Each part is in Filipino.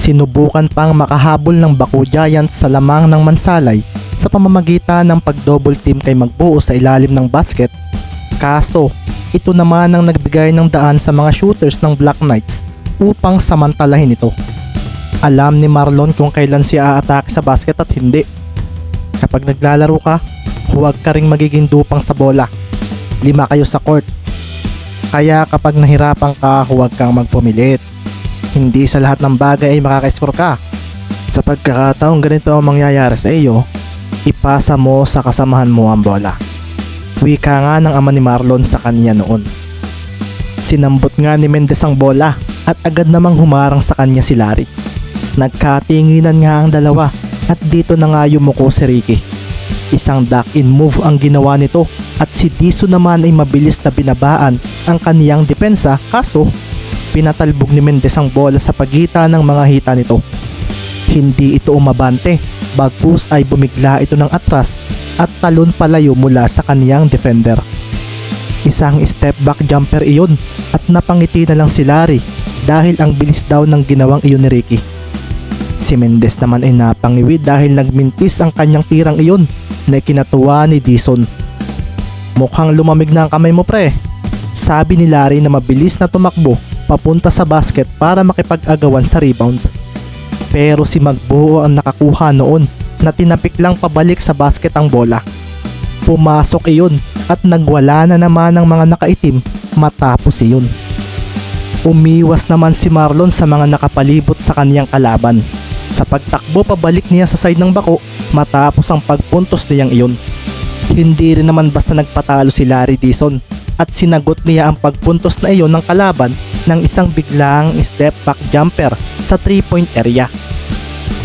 Sinubukan pang makahabol ng Baku Giants sa lamang ng Mansalay sa pamamagitan ng pag-double team kay Magbuo sa ilalim ng basket. Kaso, ito naman ang nagbigay ng daan sa mga shooters ng Black Knights upang samantalahin ito. Alam ni Marlon kung kailan siya aatake sa basket at hindi. Kapag naglalaro ka, huwag ka ring magiging dupang sa bola. Lima kayo sa court. Kaya kapag nahirapan ka, huwag kang magpumilit. Hindi sa lahat ng bagay ay makaka-score ka. Sa pagkakataong ganito ang mangyayari sa iyo, ipasa mo sa kasamahan mo ang bola. Wika nga ng ama ni Marlon sa kanya noon. Sinambot nga ni Mendez ang bola at agad namang humarang sa kanya si Larry. Nagkatinginan nga ang dalawa at dito na nga yumuko si Ricky. Isang duck-in move ang ginawa nito at si Diso naman ay mabilis na binabaan ang kaniyang depensa kaso pinatalbog ni Mendez ang bola sa pagitan ng mga hita nito. Hindi ito umabante, bagkus ay bumigla ito ng atras at talon palayo mula sa kaniyang defender. Isang step back jumper iyon at napangiti na lang si Larry dahil ang bilis daw ng ginawang iyon ni Ricky. Si Mendez naman ay napangiwi dahil nagmintis ang kanyang tirang iyon na kinatuwa ni Dison. Mukhang lumamig na ang kamay mo pre. Sabi ni Larry na mabilis na tumakbo papunta sa basket para makipag-agawan sa rebound. Pero si Magbuo ang nakakuha noon na tinapik lang pabalik sa basket ang bola. Pumasok iyon at nagwala na naman ang mga nakaitim matapos iyon. Umiwas naman si Marlon sa mga nakapalibot sa kaniyang kalaban. Sa pagtakbo pabalik niya sa side ng bako matapos ang pagpuntos niyang iyon. Hindi rin naman basta nagpatalo si Larry Dison at sinagot niya ang pagpuntos na iyon ng kalaban ng isang biglang step back jumper sa 3 point area.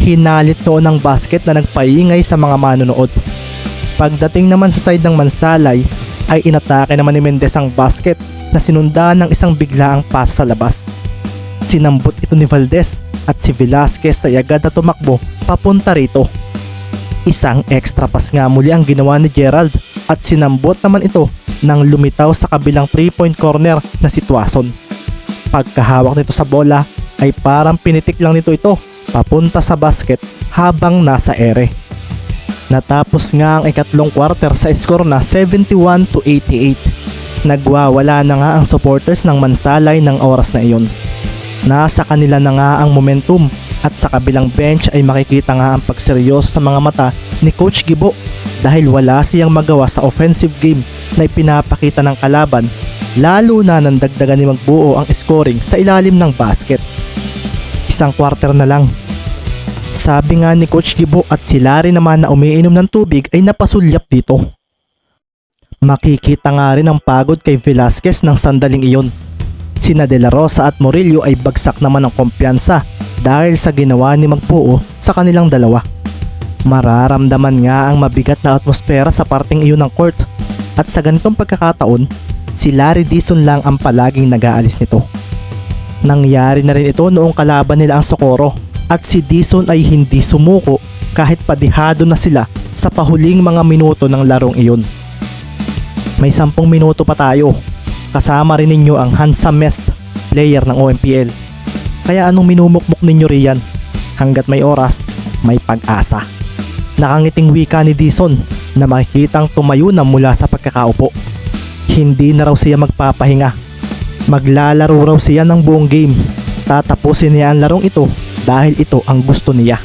Hinalit noon ang basket na nagpaingay sa mga manonood. Pagdating naman sa side ng Mansalay ay inatake naman ni Mendez ang basket na sinundan ng isang biglaang pass sa labas. Sinambot ito ni Valdez at si Velasquez ay agad na tumakbo papunta rito. Isang extra pass nga muli ang ginawa ni Gerald at sinambot naman ito nang lumitaw sa kabilang 3-point corner na si Tuason. Pagkahawak nito sa bola ay parang pinitik lang nito ito papunta sa basket habang nasa ere. Natapos nga ang ikatlong quarter sa score na 71 to 88. Nagwawala na nga ang supporters ng Mansalay ng oras na iyon. Nasa kanila na nga ang momentum at sa kabilang bench ay makikita nga ang pagseryoso sa mga mata ni Coach Gibo dahil wala siyang magawa sa offensive game na ipinapakita ng kalaban lalo na nang dagdagan ni Magbuo ang scoring sa ilalim ng basket. Isang quarter na lang. Sabi nga ni Coach Gibo at si Larry naman na umiinom ng tubig ay napasulyap dito. Makikita nga rin ang pagod kay Velasquez ng sandaling iyon. Sina De La Rosa at Murillo ay bagsak naman ng kumpiyansa dahil sa ginawa ni Magpuo sa kanilang dalawa. Mararamdaman nga ang mabigat na atmosfera sa parting iyon ng court at sa ganitong pagkakataon, si Larry Dison lang ang palaging nag-aalis nito. Nangyari na rin ito noong kalaban nila ang Socorro at si Dison ay hindi sumuko kahit padihado na sila sa pahuling mga minuto ng larong iyon. May sampung minuto pa tayo. Kasama rin ninyo ang handsomest player ng OMPL. Kaya anong minumukmuk ninyo riyan? Hanggat may oras, may pag-asa. Nakangiting wika ni Dison na makikitang tumayo na mula sa pagkakaupo. Hindi na raw siya magpapahinga. Maglalaro raw siya ng buong game. Tatapusin niya ang larong ito dahil ito ang gusto niya.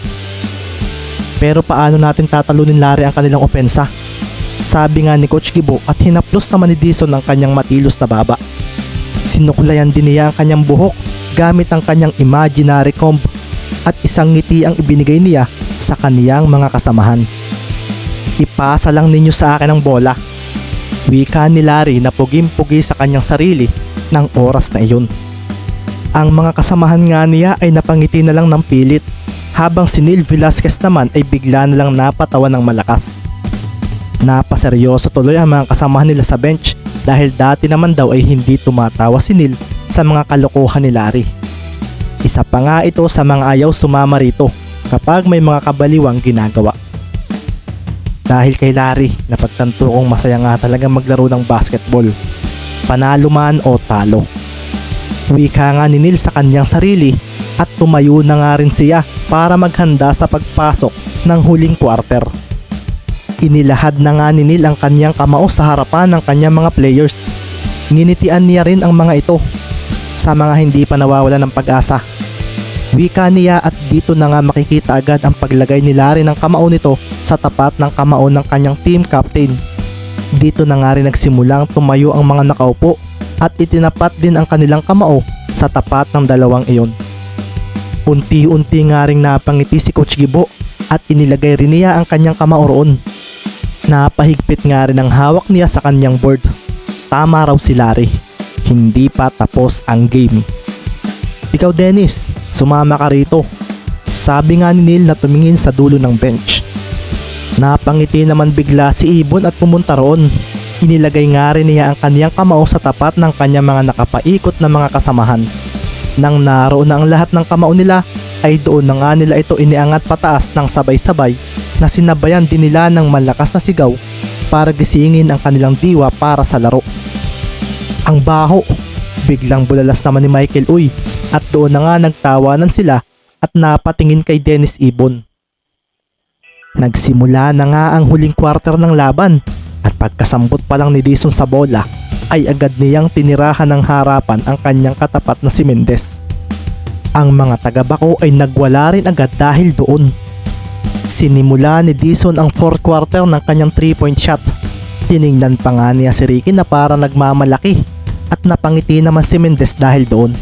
Pero paano natin tatalunin Larry ang kanilang opensa? Sabi nga ni Coach Gibo at hinaplos naman ni Dison ang kanyang matilos na baba. Sinuklayan din niya ang kanyang buhok gamit ang kanyang imaginary comb at isang ngiti ang ibinigay niya sa kaniyang mga kasamahan. Ipasa lang ninyo sa akin ang bola. Wika ni Larry na pugim-pugi sa kanyang sarili ng oras na iyon. Ang mga kasamahan nga niya ay napangiti na lang ng pilit habang si Neil Velasquez naman ay bigla na lang napatawa ng malakas. Napaseryoso tuloy ang mga kasamahan nila sa bench dahil dati naman daw ay hindi tumatawa si Neil sa mga kalokohan ni Larry. Isa pa nga ito sa mga ayaw sumama rito kapag may mga kabaliwang ginagawa. Dahil kay Larry, napagtanto kong masaya nga talaga maglaro ng basketball. Panalo man o talo. Wika nga ni Neil sa kanyang sarili at tumayo na nga rin siya para maghanda sa pagpasok ng huling quarter. Inilahad na nga ni Neil ang kanyang kamao sa harapan ng kanyang mga players. Nginitian niya rin ang mga ito sa mga hindi pa nawawala ng pag-asa. Wika niya at dito na nga makikita agad ang paglagay ni Larry ng kamao nito sa tapat ng kamao ng kanyang team captain. Dito na nga rin nagsimulang tumayo ang mga nakaupo at itinapat din ang kanilang kamao sa tapat ng dalawang iyon. Unti-unti nga ring napangiti si Coach Gibo at inilagay rin niya ang kanyang kamao roon. Napahigpit nga rin ang hawak niya sa kanyang board. Tama raw si Larry. Hindi pa tapos ang game. Ikaw Dennis, sumama ka rito. Sabi nga ni Neil na tumingin sa dulo ng bench. Napangiti naman bigla si Ibon at pumunta roon. Inilagay nga rin niya ang kaniyang kamao sa tapat ng kanyang mga nakapaikot na mga kasamahan. Nang naroon na ang lahat ng kamao nila ay doon na nga nila ito iniangat pataas ng sabay-sabay na sinabayan din nila ng malakas na sigaw para gisingin ang kanilang diwa para sa laro. Ang baho! Biglang bulalas naman ni Michael Uy at doon na nga nagtawanan sila at napatingin kay Dennis Ibon. Nagsimula na nga ang huling quarter ng laban at pagkasambot pa lang ni Dison sa bola ay agad niyang tinirahan ng harapan ang kanyang katapat na si Mendez. Ang mga taga-bako ay nagwala rin agad dahil doon. Sinimula ni Dison ang fourth quarter ng kanyang 3-point shot. Tiningnan pa nga niya si Ricky na para nagmamalaki at napangiti naman si Mendez dahil doon.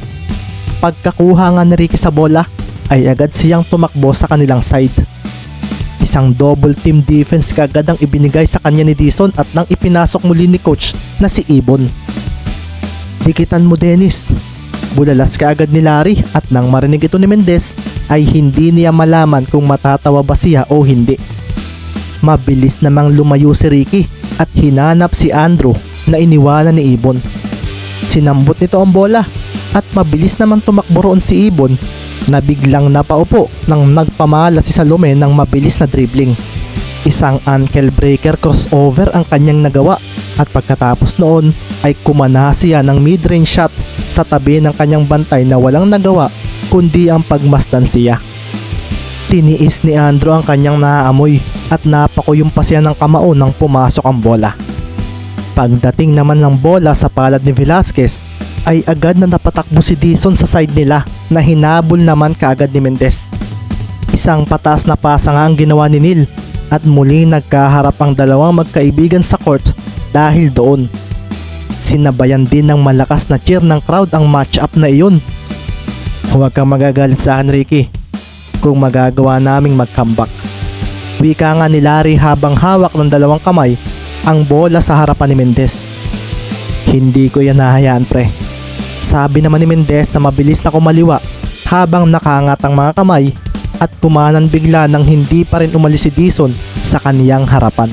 Pagkakuha nga ni Ricky sa bola ay agad siyang tumakbo sa kanilang side. Isang double team defense kagad ang ibinigay sa kanya ni Dison at nang ipinasok muli ni coach na si Ibon. Dikitan mo Dennis. Bulalas ka agad ni Larry at nang marinig ito ni Mendez ay hindi niya malaman kung matatawa ba siya o hindi. Mabilis namang lumayo si Ricky at hinanap si Andrew na iniwanan ni Ibon. Sinambot nito ang bola at mabilis naman tumakbo roon si Ibon na biglang napaupo nang nagpamala si Salome ng mabilis na dribbling. Isang ankle breaker crossover ang kanyang nagawa at pagkatapos noon ay kumana siya ng mid-range shot sa tabi ng kanyang bantay na walang nagawa kundi ang pagmasdan siya. Tiniis ni Andrew ang kanyang naaamoy at napakuyong pa siya ng kamao nang pumasok ang bola. Pagdating naman ng bola sa palad ni Velasquez ay agad na napatakbo si Dison sa side nila na hinabol naman kaagad ni Mendez. Isang patas na pasa nga ang ginawa ni Neil at muli nagkaharap ang dalawang magkaibigan sa court dahil doon. Sinabayan din ng malakas na cheer ng crowd ang match-up na iyon. Huwag kang magagalit sa akin Ricky kung magagawa naming mag-comeback. Wika nga ni Larry habang hawak ng dalawang kamay ang bola sa harapan ni Mendez. Hindi ko yan nahayaan pre. Sabi naman ni Mendez na mabilis na kumaliwa habang nakaangat ang mga kamay at kumanan bigla nang hindi pa rin umalis si Dison sa kaniyang harapan.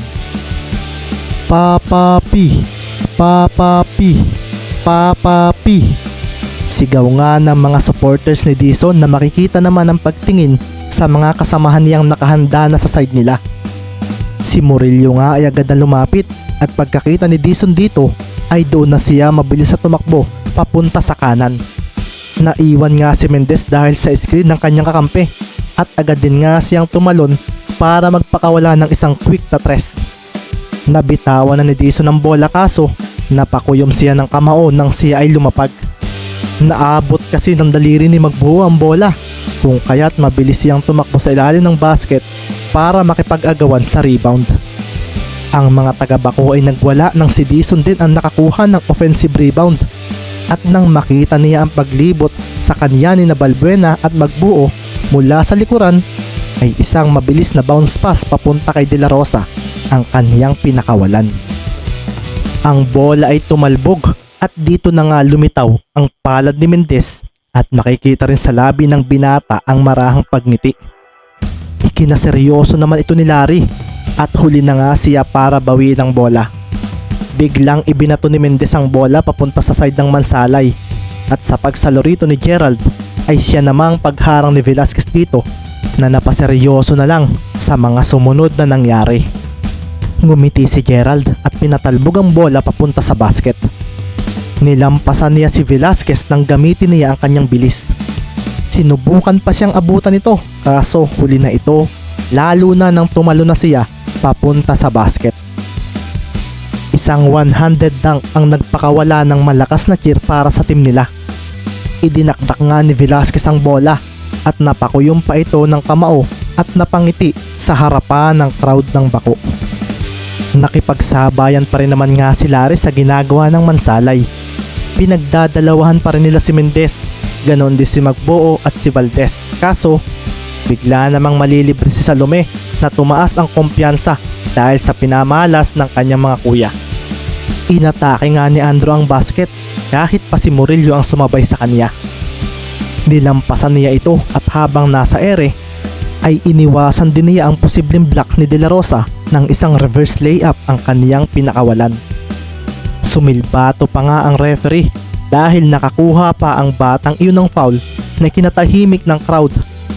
Papapi, papapi, papapi. Sigaw nga ng mga supporters ni Dison na makikita naman ang pagtingin sa mga kasamahan niyang nakahanda na sa side nila. Si Murillo nga ay agad na lumapit at pagkakita ni Dison dito ay doon na siya mabilis sa tumakbo papunta sa kanan. Naiwan nga si Mendez dahil sa screen ng kanyang kakampi at agad din nga siyang tumalon para magpakawala ng isang quick na tres. Nabitawan na ni Dison ang bola kaso napakuyom siya ng kamao nang siya ay lumapag. Naabot kasi ng daliri ni Magbuo ang bola kung kaya't mabilis siyang tumakbo sa ilalim ng basket para makipag-agawan sa rebound. Ang mga taga-bako ay nagwala nang si Dison din ang nakakuha ng offensive rebound at nang makita niya ang paglibot sa kanya ni na Balbuena at Magbuo mula sa likuran ay isang mabilis na bounce pass papunta kay De La Rosa ang kaniyang pinakawalan. Ang bola ay tumalbog at dito na nga lumitaw ang palad ni Mendez at makikita rin sa labi ng binata ang marahang pagngiti. Ikinaseryoso naman ito ni Larry at huli na nga siya para bawiin ang bola. Biglang ibinato ni Mendez ang bola papunta sa side ng Mansalay at sa pagsalo rito ni Gerald ay siya namang pagharang ni Velasquez dito na napaseryoso na lang sa mga sumunod na nangyari. Ngumiti si Gerald at pinatalbog ang bola papunta sa basket. Nilampasan niya si Velasquez nang gamitin niya ang kanyang bilis. Sinubukan pa siyang abutan nito kaso huli na ito lalo na nang tumalo na siya papunta sa basket. Isang 100 dunk ang nagpakawala ng malakas na cheer para sa team nila. Idinakdak nga ni Velasquez ang bola at napakuyom pa ito ng kamao at napangiti sa harapan ng crowd ng bako. Nakipagsabayan pa rin naman nga si Larry sa ginagawa ng mansalay. Pinagdadalawahan pa rin nila si Mendez, ganon din si Magbuo at si Valdez. Kaso, bigla namang malilibre si Salome na tumaas ang kumpiyansa dahil sa pinamalas ng kanyang mga kuya. Inatake nga ni Andrew ang basket kahit pa si Murillo ang sumabay sa kanya. Nilampasan niya ito at habang nasa ere ay iniwasan din niya ang posibleng block ni De La Rosa ng isang reverse layup ang kaniyang pinakawalan. Sumilbato pa nga ang referee dahil nakakuha pa ang batang iyon ng foul na kinatahimik ng crowd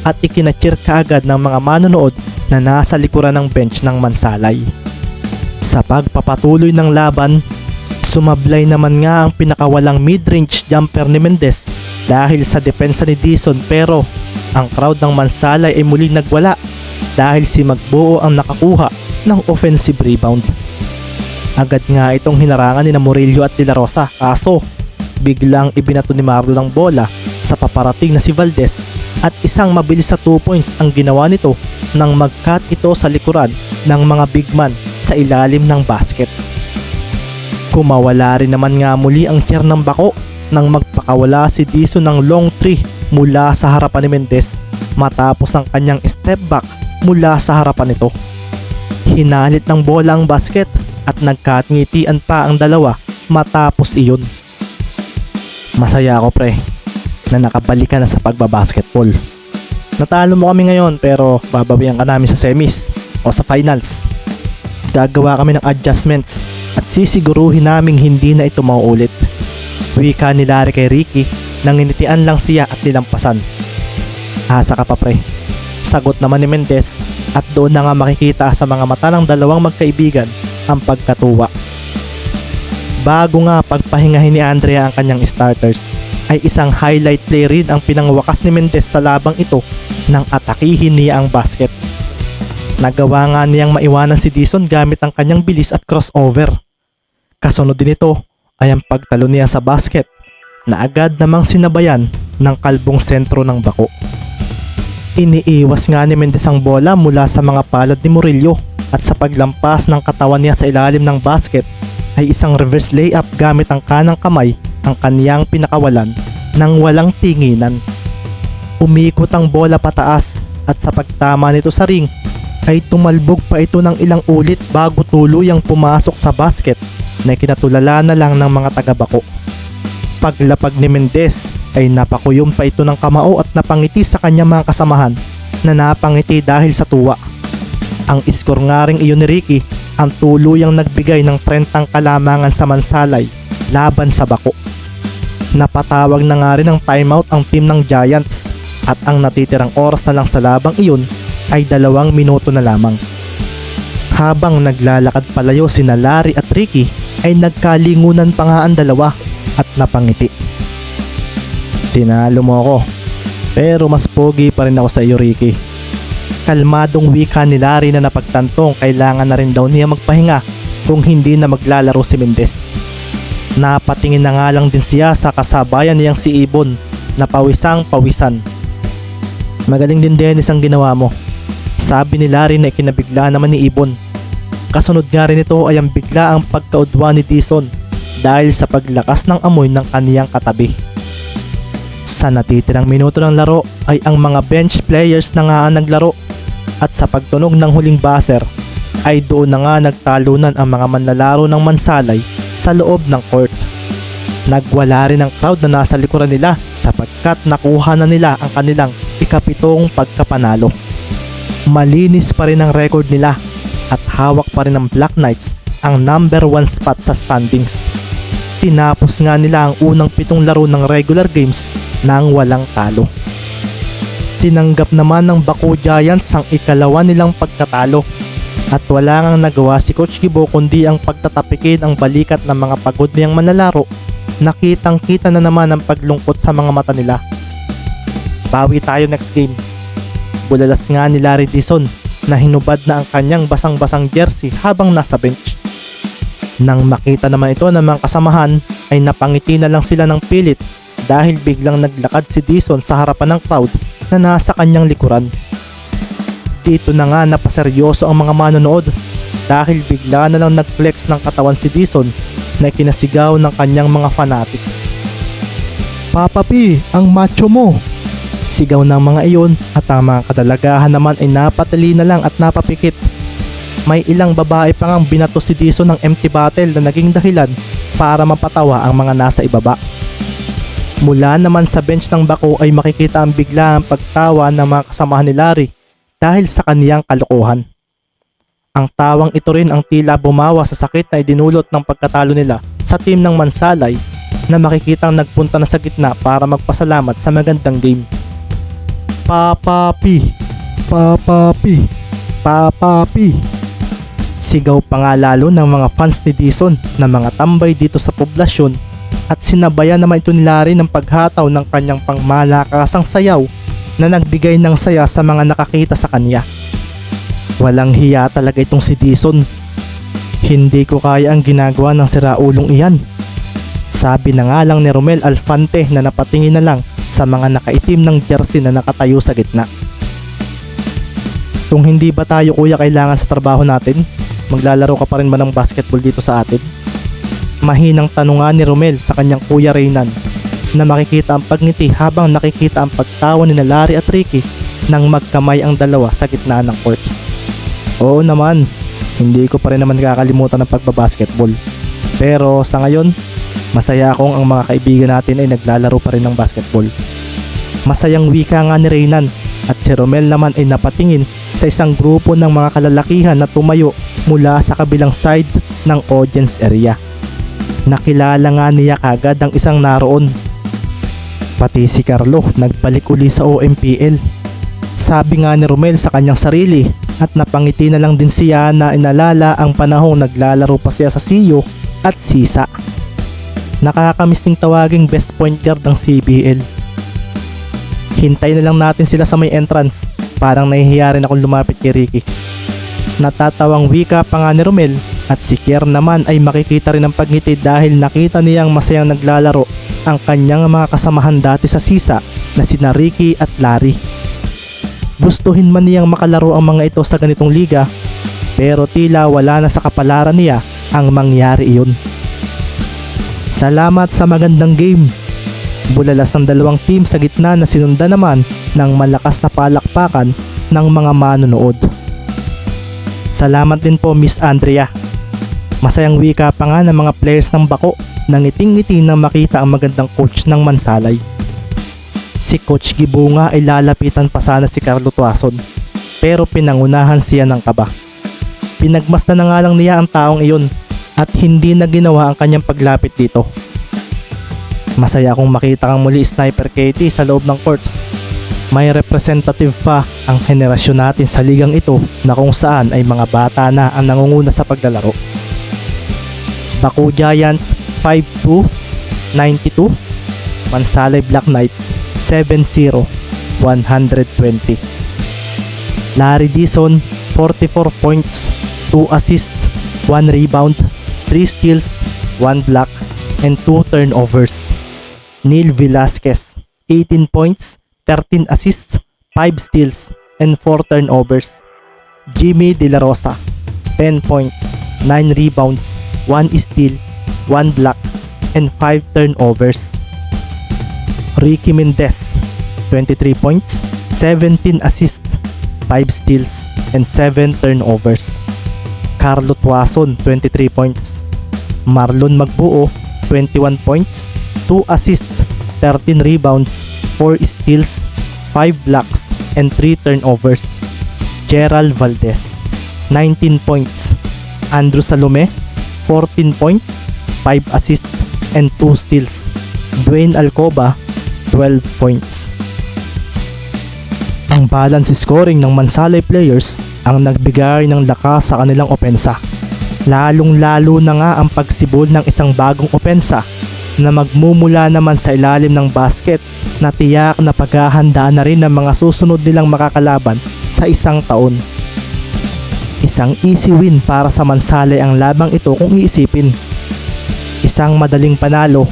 at ikinacheer kaagad ng mga manonood na nasa likuran ng bench ng Mansalay. Sa pagpapatuloy ng laban, sumablay naman nga ang pinakawalang mid-range jumper ni Mendez dahil sa depensa ni Dison pero ang crowd ng Mansalay ay muling nagwala dahil si Magbuo ang nakakuha ng offensive rebound. Agad nga itong hinarangan ni Murillo at De La Rosa kaso biglang ibinato ni Marlo ng bola sa paparating na si Valdez at isang mabilis sa 2 points ang ginawa nito nang mag-cut ito sa likuran ng mga big man sa ilalim ng basket. Kumawala rin naman nga muli ang tier ng bako nang magpakawala si Dison ng long 3 mula sa harapan ni Mendez matapos ang kanyang step back mula sa harapan nito. Hinalit ng bola ang basket at nagkatngitian pa ang dalawa matapos iyon. Masaya ako pre na nakabalik ka na sa pagbabasketball. Natalo mo kami ngayon pero babawian ka namin sa semis o sa finals. Gagawa kami ng adjustments at sisiguruhin naming hindi na ito mauulit. Wika ni Larry kay Ricky nang initian lang siya at nilampasan. Asa ka pa pre. Sagot naman ni Mendez at doon na nga makikita sa mga mata ng dalawang magkaibigan ang pagkatuwa. Bago nga pagpahingahin ni Andrea ang kanyang starters, ay isang highlight play rin ang pinangwakas ni Mendez sa labang ito nang atakihin niya ang basket. Nagawa nga niyang maiwanan si Dison gamit ang kanyang bilis at crossover. Kasunod din ito ay ang pagtalo niya sa basket na agad namang sinabayan ng kalbong sentro ng bako. Iniiwas nga ni Mendez ang bola mula sa mga palad ni Murillo at sa paglampas ng katawan niya sa ilalim ng basket ay isang reverse layup gamit ang kanang kamay ang kaniyang pinakawalan nang walang tinginan. Umikot ang bola pataas at sa pagtama nito sa ring ay tumalbog pa ito ng ilang ulit bago tuluyang pumasok sa basket na kinatulala na lang ng mga taga-bako. Paglapag ni Mendez ay napakuyom pa ito ng kamao at napangiti sa kanyang mga kasamahan na napangiti dahil sa tuwa. Ang iskor nga ring iyon ni Ricky ang tuluyang nagbigay ng 30 kalamangan sa Mansalay laban sa Bako. Napatawag na nga rin ng timeout ang team ng Giants at ang natitirang oras na lang sa labang iyon ay dalawang minuto na lamang. Habang naglalakad palayo si Larry at Ricky ay nagkalingunan pa nga ang dalawa at napangiti. Tinalo mo ako pero mas pogi pa rin ako sa iyo Ricky. Kalmadong wika ni Larry na napagtantong kailangan na rin daw niya magpahinga kung hindi na maglalaro si Mendez. Napatingin na nga lang din siya sa kasabayan niyang si Ibon na pawisang pawisan. Magaling din Dennis ang ginawa mo. Sabi ni Larry na ikinabigla naman ni Ibon. Kasunod nga rin ito ay ang bigla ang pagkaudwa ni Dison dahil sa paglakas ng amoy ng kaniyang katabi. Sa natitirang minuto ng laro ay ang mga bench players na nga ang naglaro at sa pagtunog ng huling buzzer ay doon na nga nagtalunan ang mga manlalaro ng Mansalay sa loob ng court. Nagwala rin ang crowd na nasa likuran nila sapagkat nakuha na nila ang kanilang ikapitong pagkapanalo. Malinis pa rin ang record nila at hawak pa rin ng Black Knights ang number 1 spot sa standings. Tinapos nga nila ang unang pitong laro ng regular games nang walang talo. Tinanggap naman ng Baku Giants ang ikalawa nilang pagkatalo at wala ngang nagawa si Coach Gibo kundi ang pagtatapikin ang balikat ng mga pagod niyang manlalaro. Nakitang kita na naman ang paglungkot sa mga mata nila. Bawi tayo next game. Bulalas nga ni Larry Dizon na hinubad na ang kanyang basang-basang jersey habang nasa bench. Nang makita naman ito ng mga kasamahan ay napangiti na lang sila ng pilit dahil biglang naglakad si Dizon sa harapan ng crowd na nasa kanyang likuran. Dito na nga napaseryoso ang mga manonood dahil bigla na lang nagflex ng katawan si Dizon na kinasigaw ng kanyang mga fanatics. Papa P, ang macho mo! Sigaw ng mga iyon at ang mga kadalagahan naman ay napatali na lang at napapikit. May ilang babae pa ngang binato si Dizon ng empty bottle na naging dahilan para mapatawa ang mga nasa ibaba. Mula naman sa bench ng bako ay makikita ang bigla ang pagtawa ng mga kasamahan ni Larry dahil sa kaniyang kalokohan. Ang tawang ito rin ang tila bumawa sa sakit na idinulot ng pagkatalo nila sa team ng Mansalay na makikitang nagpunta na sa gitna para magpasalamat sa magandang game. Papapi, papapi, papapi. Sigaw pa nga lalo ng mga fans ni Dizon na mga tambay dito sa poblasyon at sinabayan naman ito ni Larry ng paghataw ng kanyang pangmalakasang sayaw na nagbigay ng saya sa mga nakakita sa kanya. Walang hiya talaga itong si Dizon. Hindi ko kaya ang ginagawa ng siraulong iyan. Sabi na nga lang ni Romel Alfante na napatingin na lang sa mga nakaitim ng jersey na nakatayo sa gitna. Kung hindi ba tayo kuya kailangan sa trabaho natin, maglalaro ka pa rin ba ng basketball dito sa atin? Mahinang tanungan ni Romel sa kanyang kuya Reynan na makikita ang pagngiti habang nakikita ang pagtawa ni Larry at Ricky nang magkamay ang dalawa sa gitna ng court. Oo naman, hindi ko pa rin naman kakalimutan ng pagbabasketball. Pero sa ngayon, masaya akong ang mga kaibigan natin ay naglalaro pa rin ng basketball. Masayang wika nga ni Reynan at si Romel naman ay napatingin sa isang grupo ng mga kalalakihan na tumayo mula sa kabilang side ng audience area. Nakilala nga niya kagad ang isang naroon. Pati si Carlo nagbalik uli sa OMPL. Sabi nga ni Romel sa kanyang sarili at napangiti na lang din siya na inalala ang panahong naglalaro pa siya sa Siyo at Sisa. Nakakamiss ning tawaging best point guard ng CBL. Hintay na lang natin sila sa may entrance. Parang nahihiya rin akong lumapit kay Ricky. Natatawang wika pa nga ni Romel at si Kier naman ay makikita rin ang pagngiti dahil nakita niyang masayang naglalaro ang kanyang mga kasamahan dati sa Sisa na sina Ricky at Larry. Gustuhin man niyang makalaro ang mga ito sa ganitong liga pero tila wala na sa kapalaran niya ang mangyari iyon. Salamat sa magandang game. Bulalas ng dalawang team sa gitna na sinundan naman ng malakas na palakpakan ng mga manonood. Salamat din po Miss Andrea. Masayang wika pa nga ng mga players ng bako nang ngiting-ngiti nang makita ang magandang coach ng Mansalay. Si Coach Gibunga ay lalapitan pa sana si Carlo Tuason pero pinangunahan siya ng kaba. Pinagmasdan na nga lang niya ang taong iyon at hindi na ginawa ang kanyang paglapit dito. Masaya akong makita kang muli Sniper Katie sa loob ng court. May representative pa ang henerasyon natin sa ligang ito na kung saan ay mga bata na ang nangunguna sa paglalaro. Baku Giants 5-2, 92, Mansalay Black Knights 7-0, 120. Larry Dizon 44 points, 2 assists, 1 rebound, 3 steals, 1 block, and 2 turnovers. Neil Velasquez, 18 points, 13 assists, 5 steals, and 4 turnovers. Jimmy De La Rosa, 10 points, 9 rebounds, 1 steal, 1 block, and 5 turnovers. Ricky Mendez, 23 points, 17 assists, 5 steals, and 7 turnovers. Carlo Tuason, 23 points. Marlon Magbuo, 21 points, 2 assists, 13 rebounds, 4 steals, 5 blocks, and 3 turnovers. Gerald Valdez, 19 points. Andrew Salome, 14 points, 5 assists, and 2 steals. Dwayne Alcoba, 12 points. Ang balance scoring ng Mansalay players ang nagbigay ng lakas sa kanilang opensa. Lalong lalo na nga ang pagsibol ng isang bagong opensa na magmumula naman sa ilalim ng basket na tiyak na paghahandaan na rin ng mga susunod nilang makakalaban sa isang taon. Isang easy win para sa Mansalay ang labang ito kung iisipin. Isang madaling panalo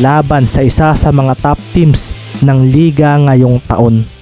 laban sa isa sa mga top teams ng liga ngayong taon.